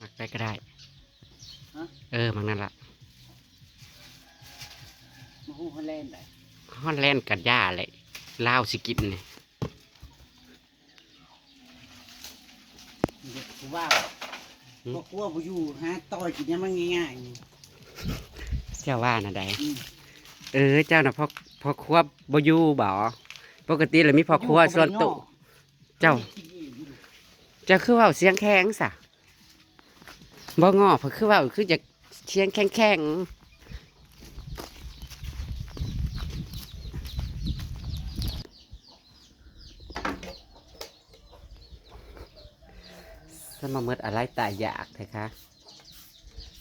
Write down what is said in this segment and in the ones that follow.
มักได้ก็ได้ฮะเออ มักนั่นละมาฮู้ฮอลแลนด์ได้ฮอนแลนด์กัดย่าเลยลาวสิกินนี่เด็กกูว่าบ่กลัวบ่อยู่หาต่อยกินยังมันง่ายๆนี่เจ้าว่าน่ะใดอืมเออ เจ้าน่ะพ่อพ่อครัวบ่อยู่บ่ปกติแล้วมีพ่อครัวส่วนตัวเจ้ากินอีกอยู่เจ้าคือเว่าเสียงแข็งซะ บ่งอเพราะคือว่าคือจะเสียงแข็งแข็งสมาเมิดอะไรตายอยากเถอะคะ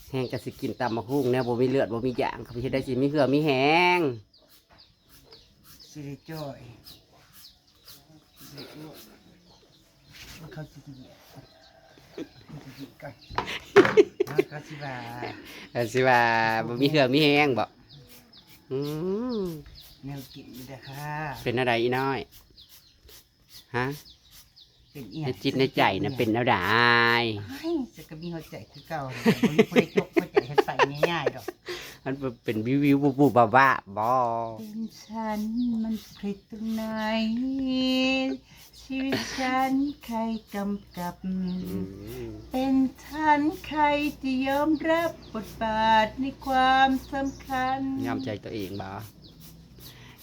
แห้งก็สิกินตำมะฮุ่งเนี่ยบ่มีเลือดบ่มีหยางเขาพี่ได้สิมีเหือมีแห้งสิได้จ้อยสิจอยเขาสิกินมันสิกิน กันมันเขาสิว่าเออสิว่าบ่มีเหือมีแห้งบ่อืมแนวกินนี่แหละค่ะเป็นอะไรอีน้อย ฮะเป็นอีหในยังจิตในใจนะเป็นแนวใดเฮ้ยจะก็มีหัวใจคือเก่าบ่มีผู้ใดจกหัวใจให้ไปง่ายๆดอกมันเป็นวิววิวบูบูบ้าบ้าบอเป็นฉันมันผิดตรงไหน ชีวิตฉันใครกำกับ เป็นท่านใครที่ยอมรับบทบาทในความสำคัญยอมใจตัวเองบอ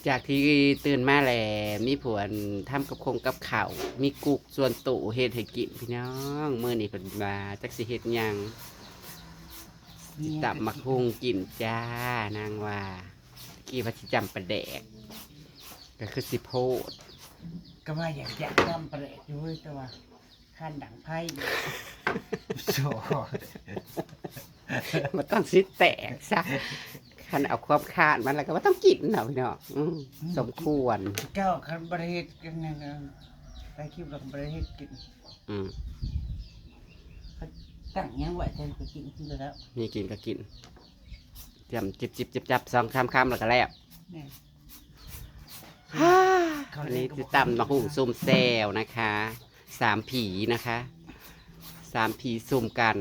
จากที่ตื่นมาแหล้มีผวนทำกับคงกับข่าว มีกุกส่วนตู่เฮ็ดให้กินพี่น้องเมื่อนี้เพิ่นมาจักสิเฮ็ดหยังสิตับมักฮุงกินจ้านางว่า กี่ว่าสิจำประแดกก็คือสิโพด ก็ว่าอยากอยากทำประเดอยู่เว้ยแต่ว่าขั้นดังไพ่โซ่มันต้องสิแตกซะคันเอาความคาดมันแล้วก็ว่าต้องกินเนาะพี่น้องอืมสมควร เจ้าคันบริเหตุกันนะนะไปคิดว่าบริเหตุกินอืมตั้งยังไหวแทนก็กินขึ้นแล้วมีกินก็กินเตรียมจิบจิบจิบจับสองคำคำแล้วก็แล้วเนี่ย อันนี้จะตำมะฮุ่งซุ่มแซวนะคะสามผีนะคะสามผีซุ่มกัน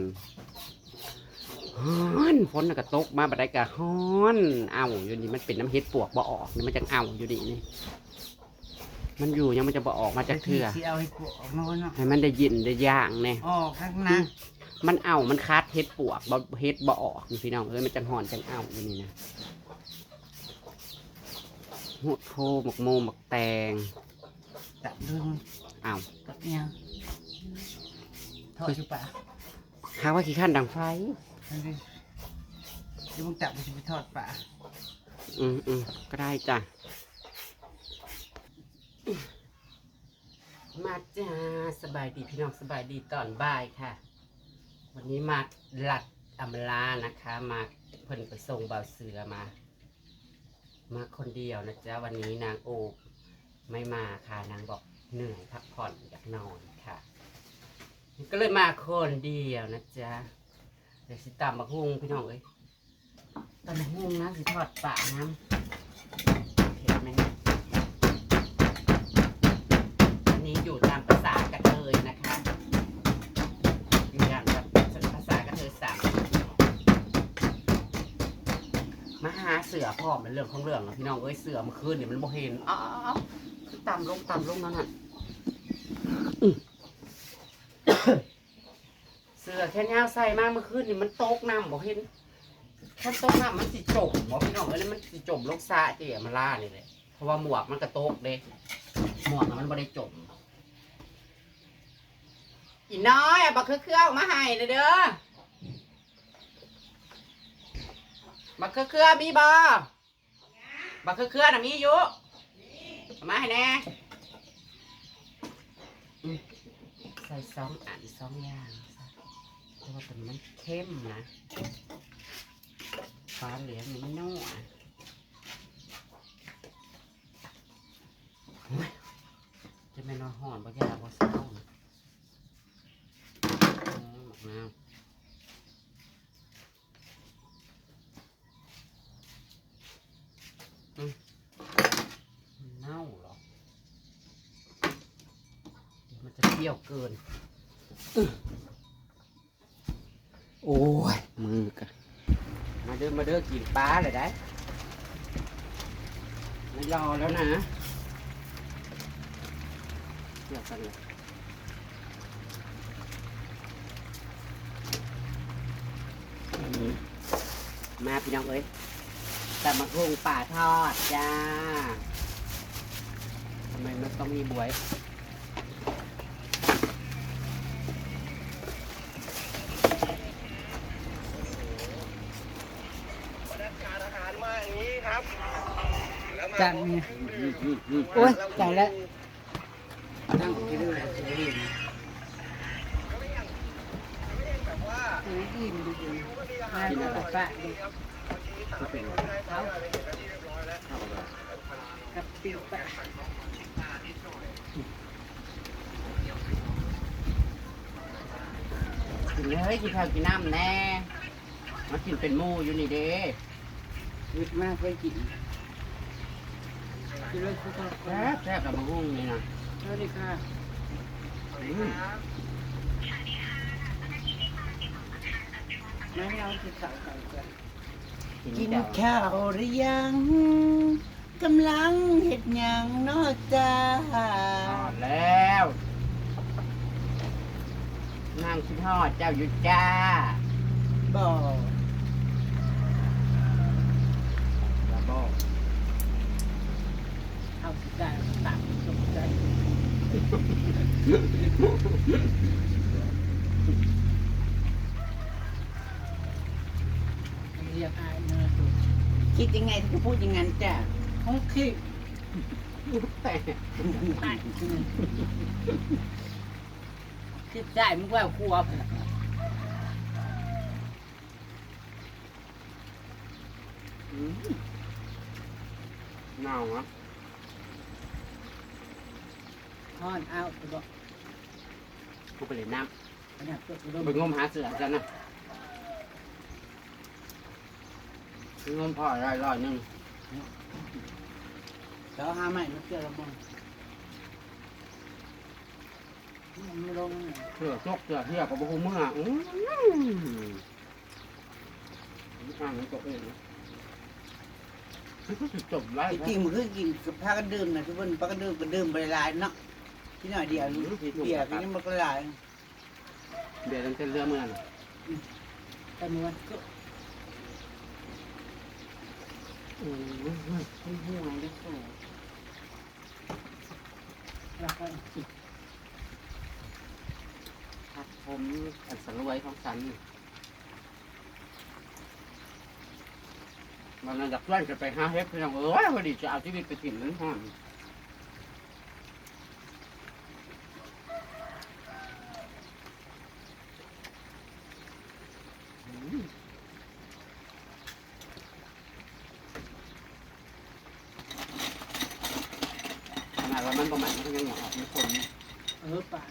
ฮ้อนฝนน่ะก็ตกมาบัดใดก็ฮ้อนเอาอยู่นี่มันเป็นน้ำเห็ดปวกบ่ออกนี่มันจังเอาอยู่นี่นี่ มันอยู่ยังมันจะบ่ออกมาจากเถื่อที่เอาให้กูออกนอนเนาะให้มันได้ยินได้ย่างเนี่ยออกข้างหน้ามันเอามันคัดเฮ็ดปวกบ่เฮ็ดบ่ออกนี่พี่น้องเอ้ยมันจังหอนจังเอาอยู่นี่นะ หุดโพหมกโมหมกแตงตัดเรื่องเอากับเนี่ยทอดอยู่ปะหาว่าขี้ขั้านดังไฟนั่นดิเดี๋ยวมึงตัดไปจะไปทอดปะอืมอืมก็ได้จ้ะ มาจ้าสบายดีพี่น้องสบายดีตอนบ่ายค่ะ วันนี้มาหลัดอำลานะคะ มาเพิ่นไปส่งเบาวเสือมา มาคนเดียวนะจ๊ะวันนี้นางโอไม่มาค่ะนางบอกเหนื่อยพักผ่อนอยากนอนค่ะ ก็เลยมาคนเดียวนะจ๊ะเดี๋ยวสิตามมาหุ้งพี่น้องเอ้ยตามมาหุ้งนะสิทอดปลาน้ำเผ็ดไหมเนี่ยอันนี้อยู่ตามภาษากระเทยนะคะอยู่ตามภาษากระเทยสามมาหา เสือพร้อมเป็นเรื่องของเรื่องนะพี่น้องเอ้ยเสือเมื่อคืนเนี่ยมันบ่เห็นอ้าวคือตามลงตามลงนั่นน่ะเสือแค่ยาวใส่มากเมื่อคืนนี่มันตกน้ำบอกเห็นถ้าตกน้ำมันสิจมบอกพี่น้องเอ้ยแล้วมันสิจมลงสระเจียมาล่านี่เลยเพราะว่าหมวกมันกระตกเด้หมวกน่ะมันไม่ได้จมอีน้อยอะบักเครือๆเอามาให้เด้อเด้อ บักเครือมีบ่บักเครือน่ะมีอยู่มาให้แน่ใส่สองอันสองอย่างซะแต่ว่าตัวมันเข้มนะฟ้าเหลืองนี่มันนัวโอ้ยจะไม่นอนหอนบ่ยากบ่เศร้านะอืมหมกน้ำอืมมันเน่าเหรอ เดี๋ยวมันจะเปรี้ยวเกิน โอ้ย มือกันมาเด้อมาเด้อกินปลาเลยได้ไม่รอแล้วนะเดี๋ยวกันเลยมาพี่น้องเอ้ยแต่มาพุงป่าทอดจ้าทำไมมันต้องมีบวย จังเนี่ยอืมอืมอืมโอ้ยจแล้วนั่งกินเลยสิรินอิ่มดีๆมาดูปะดูก็เป็นเขาเข้ากับปิ้วปะกินเลยกินข้าวกินน้ำแน่มากินเป็นมูอยู่นี่เด้ยึดมากไปกิน กินเลยคุณพ่อแซ่บแซ่บกับมะฮุ่งนี่นะสวัสดีค่ะอืมน้องเรากินข้าวกันกันกินกินเจ้าข้าวหรือยังกำลังเห็ดหยังเนอกจ้าทอดแล้วนั่งคิดทอดเจ้าอยู่จ้า บอก อย่าบอก เอาสิได้ตามสมใจเรียกอายเนื้อสุด คิด ยังไงก็พูดอย่างนั้นจ้ะห้องขี้แต่ตายคิดได้มึงว่าควอืมเน่าอะทอนเอาตัวบอกกูไปเล่นน้ำไปงมหาเสือกันนะ ไปงมพ่อร้อยร้อยหนึ่งเขาหาใหม่มาเกี่ยวละมึงมันไม่ลงเสือจกเสือเทียกับบุคเมื่ออืมอ่านมันตกเองนะคือก็จบไล่จริงๆมันคือกินกับพากันดื่มนะทุกคนพากันดื่มก็ดื่มไปหลายเนาะที่หน่อยเดียวเบียร์ก็ยังมันก็หลายเดี๋ยวตั้งแต่เรือเมื่อนะแต่เมื่อวันก็ อืมไม่ห่วงด้โซ่แล้วก็ครับผมอันสรวยของฉันมันอยากชวนกันไปหาเฮ็ดพี่องเอ้ยพอดีจะเอาชีวิตไปถิ่นนั้นห้อนอืมขนาดว่ามันประมาณมันก็ยังหอมมีคน เออป่า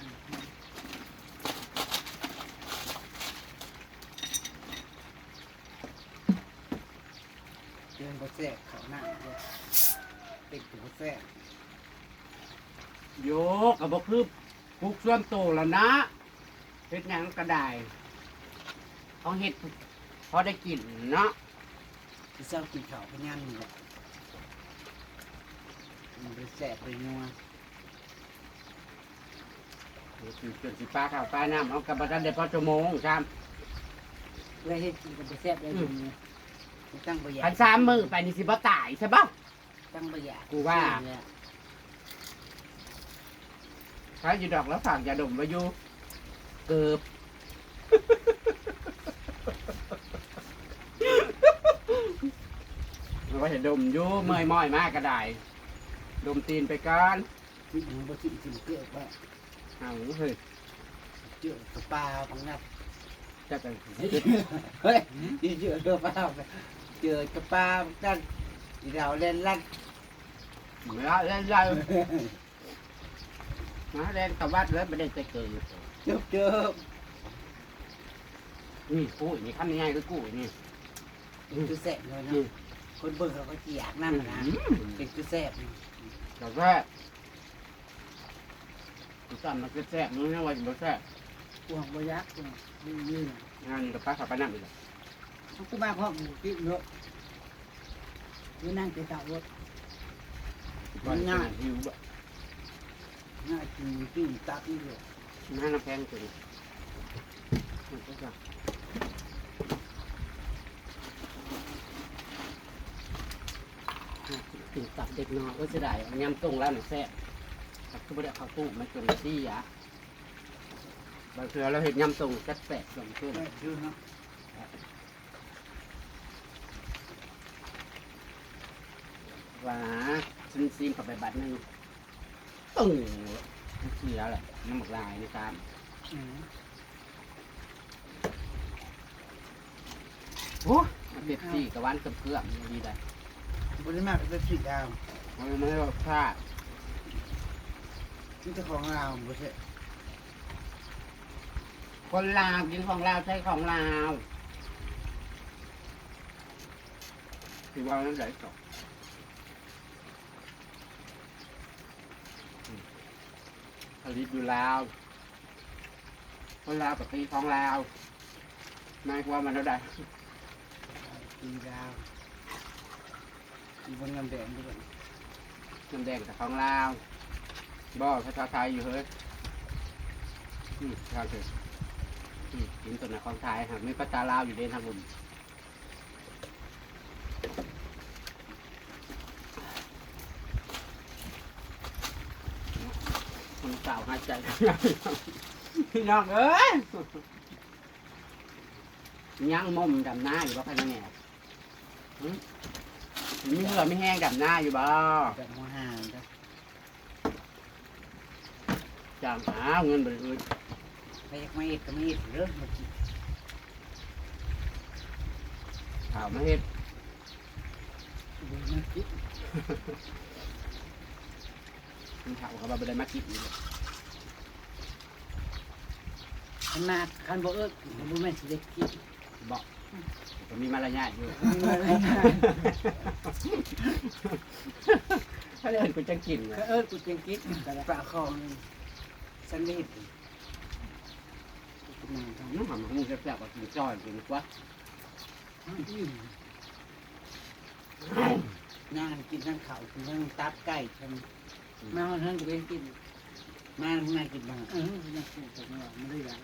เดินก็แซ่บเขาหน้าเลยเป็ดก็แซ่บโยกกับบคือปลูกส่วนโตแล้วนะเฮ็ดหยังก็ได้เอาเฮ็ดพอได้กินเนาะที่เจ้ากินข้าวพยันนี่แหละมันไปแซ่บไปนัวจนสิป้าข้าวป้าน้ำเอากลับมาทันได้พอชั่วโมงครับเพื่อให้กินกับไปแซ่บได้ดีเนี่ย ไม่ตั้งประหยัพัดนสามมือไปนี่สิบ่ตายใช่ปะตั้งประหยัดกูว่าเนี่ยถ้าอยู่ดอกแล้วฝากยาดมไว้อยู่เกือบเราก็เห็นดมอยู่เมื่อยม้อยมากก็ได้ ดมตีนไปก่อนกินหมูบะกินกินเกลือบ้างเอาเฮ้ยเจอกับปลาบางนัดจะกันเฮ้ยเจอกับปลา เจอกับปลาบางนัดที่เราเล่นลัดเวลาเล่นเรามาเล่นกับวัดแล้วไม่ได้ใจเกินเจอเจอนี่กู้นี่ขั้นง่ายก็กู้นี่คือแซ่บเลยนะคนเบิ่งเขาก็เกลียดนั่นน่ะนะเป็นคือแซ่บแต่แรกกูจำมันก็แซ่บมึงนะว่าจะบ่แซ่บห่วงบยักษ์ห่วงยืนงานกับป้าขับไปนั่งอีก กูมาพร้อมกินเนาะนี่นั่งไปเต่ารถมันง่ายหิวแบบน่ากินกินตักนี่เลยน้าน้ำแพงจริงมันก็จะถึงตับเด็กน้อยก็จะได้ยำตรงแล้วหน่อยแซ่บแต่ก็ไม่ได้เข้าตู้มันจนดีอะบางทีเราเห็นยำตรงแซ่บๆลงขึ้น ดูเนาะ ว่าซิมซิมเข้าไปบัดหนึงตึ้งเสียแหละน้ำหมักลายในการโอ้เด็ดสี่กับวันกับเกลือมันดีเลยบริมาเป็นสีดาวมันไม่ได้รสชาตินี่เจ้าของเราบ่ใช่คนลาวกินของลาวใช้ของลาวถือว่าน้ำไหลสดผ ลิตอยู่ลาวคนลาวกับตีของลาวนายว่ามันเท่าไหร่สีดาวมีบนน้ำแดงด้วยน้ำแดงกับของลาวบ่ภาษาไทยอยู่เฮ้ยนี่ชาวเถอะนี่กินตัวไหนของไทยครับมีภาษาลาวอยู่เด่นครับผมคน สาวหายใจพี่น้องเอ้ยยังมุมดำหน้าอยู่บ่พันแง่หึมีเหงื่อไม่แห้งดำหน้าอยู่บ่แบบหัวหางจ้ะจางหาเงินไปเลยถ้าอยากมาเอ็ดก็มาเอ็ดเด้อมากินข่าวมาเฮ็ดดูมากินมันข่าวเขาบอกไปได้มากินอีก ขนาดคันบ่เอิ้นบ่แม่นสิได้กินบอกผมมีมารยาทอยู่มีอะไรนะถ้าเดินกูจะกินเลยก็เอิ้นกูจังกินแต่ละปลาคองนี่ฉันไม่เห็นกูนั่งทำน้องหอมมึงจะแซ่บกว่ากินจอยกินกว่าอืมนั่งกินทั้งข้าวกินทั้งตับไก่ทั้งมาทั้งกูเป็นกินมาทั้งนั่งกินบ้างเออนั่งกินแต่เมื่อไม่ได้แล้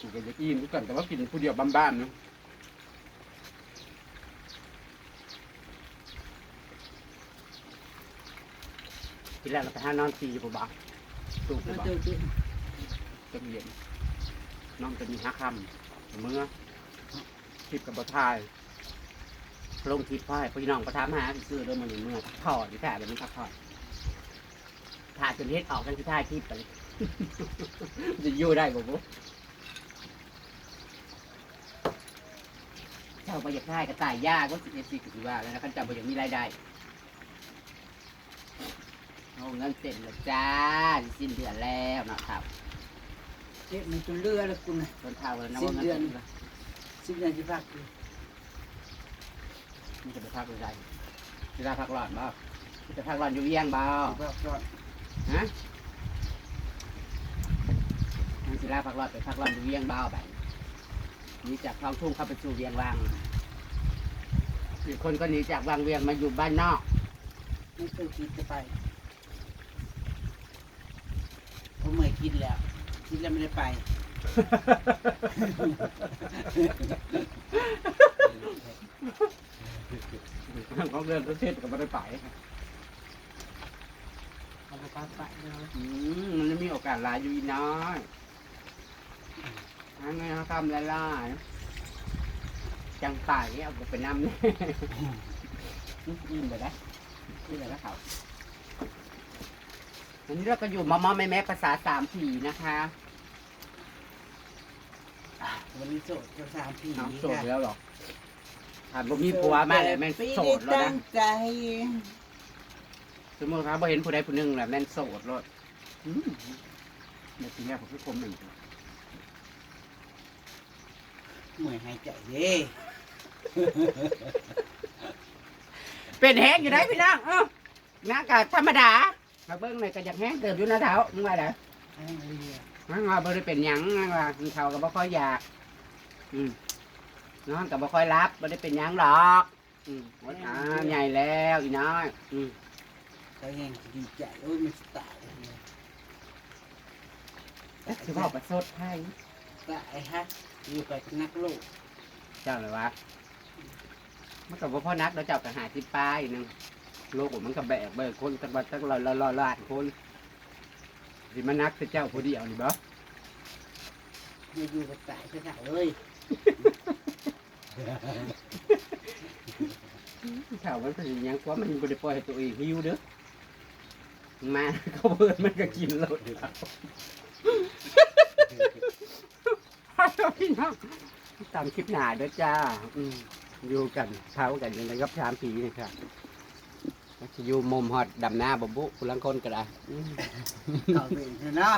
วกูก็จะกินกูกันแต่ว่ากินผู้เดียวบ้านๆเนาะทีแรกเราไปหานอนตีอยู่บ่บ้างตู้กูแล้วบ้าเจอเจอจะเย็นน้องจะมีห้าคำเมื่อคลิปกับบทายลงคลิปพ่อยพี่น้องประทามหาซื้อด้วยมันเมื่อพักผ่อนแค่แบบนี้พักผ่อนถ่ายจนเฮ็ดออกกันที่ถ่ายคลิปไปเลยจะอยู่ได้บ่บุ๊ จ้าไปอยากได้ก็ตายยากก็สิเอฟซีคือว่าแล้วนะขั้นเจ้าไปอยากมีรายได้เอาเงินเต็มแล้วจ้าสิ้นเดือนแล้วนะครับเจ็บมันจนเลือดแล้วกูน่ะต้นเท่าแล้วนะว่าเงินเต็มแล้วสิบเดือนที่พักอยู่มันจะไปพักอะไรจะได้พักหลอดบ่จะพักหลอดอยู่เวียงบ่ที่พักก่อนฮะมันจะได้พักหลอดไปพักหลอดอยู่เวียงบ่ไป หนีจากคลองทุ่งเข้าไปสู่เวียงวัง อีกคนก็หนีจากวังเวียงมาอยู่บ้านนอกไม่เคยคิดจะไปผมไม่กินแล้วกินแล้วไม่ได้ไปเขาเดินประเทศก็ไม่ได้ไปเอาไปปั๊บไปเนาะอืมมันไม่มีโอกาสหลายอยู่อีน้อย อันนี้เขาทำหลายๆจังป่ายเอาไปนำเนี่ยยิ้มไปได้ยิ้มไปแล้วเขาวันนี้เราก็อยู่มอมอแม่แม่ภาษาสามผีนะคะวันนี้โสดเจ้าสามพี่น้องโสดแล้วหรอถามบ่มีผัวมาเลยแม่นโสดแล้วตั้นะงใจสมมติครับบ่เห็นผู้ใดผู้หนึ่งแหละแม่นโสดแล้วอืมในทีแรกผมคือผมหนึ่ง เหมือนหายใจเด้เป็นแห้งอยู่ได้พี่น้องเอ้านะกะธรรมดาถ้าเบิ้งเลยก็อยากแห้งเติมอยู่นะเท้ามึงว่าไดให้เรียมันว่าบ่ได้เป็นหยังมันว่ากินข้าวก็บ่ค่อยอยาก อืมนอนก็บ่ค่อยรับบ่ได้เป็นหยังหรอก อืมโอ้ยอ่าใหญ่แล้วอีน้อย อืมก็ยังดีใจโอ้ยมันตายสิบอกประสดให้ตายฮะ อยู่กับนักโลกเจ้าเลยวะมันก็บ่พอนักแล้วเจ้าก็หาที่ป้ายหนึงโลกมันก็แบกเบิกคนตั้งว่าตั้งร้อยร้อยร้อยล้านคนสิมานักแต่เจ้าผู้เดียวนี่บ่อยู่อยู่กับตายก็ได้เลยข่าวมันเป็นหยังเพราะมันบ่ได้ปล่อยให้ตัวเองหิวเด้อมาเขาเบิดมันก็กินโลดแล้ว พี่น้องตามคลิปหนาเด้อจ้าอืมอยู่กันเท้ากันยังไงกับชามผีนี่ครับจะอยู่มุมฮอดดำหน้าบบุผู้ลังคนก็ได้เอาไปนะ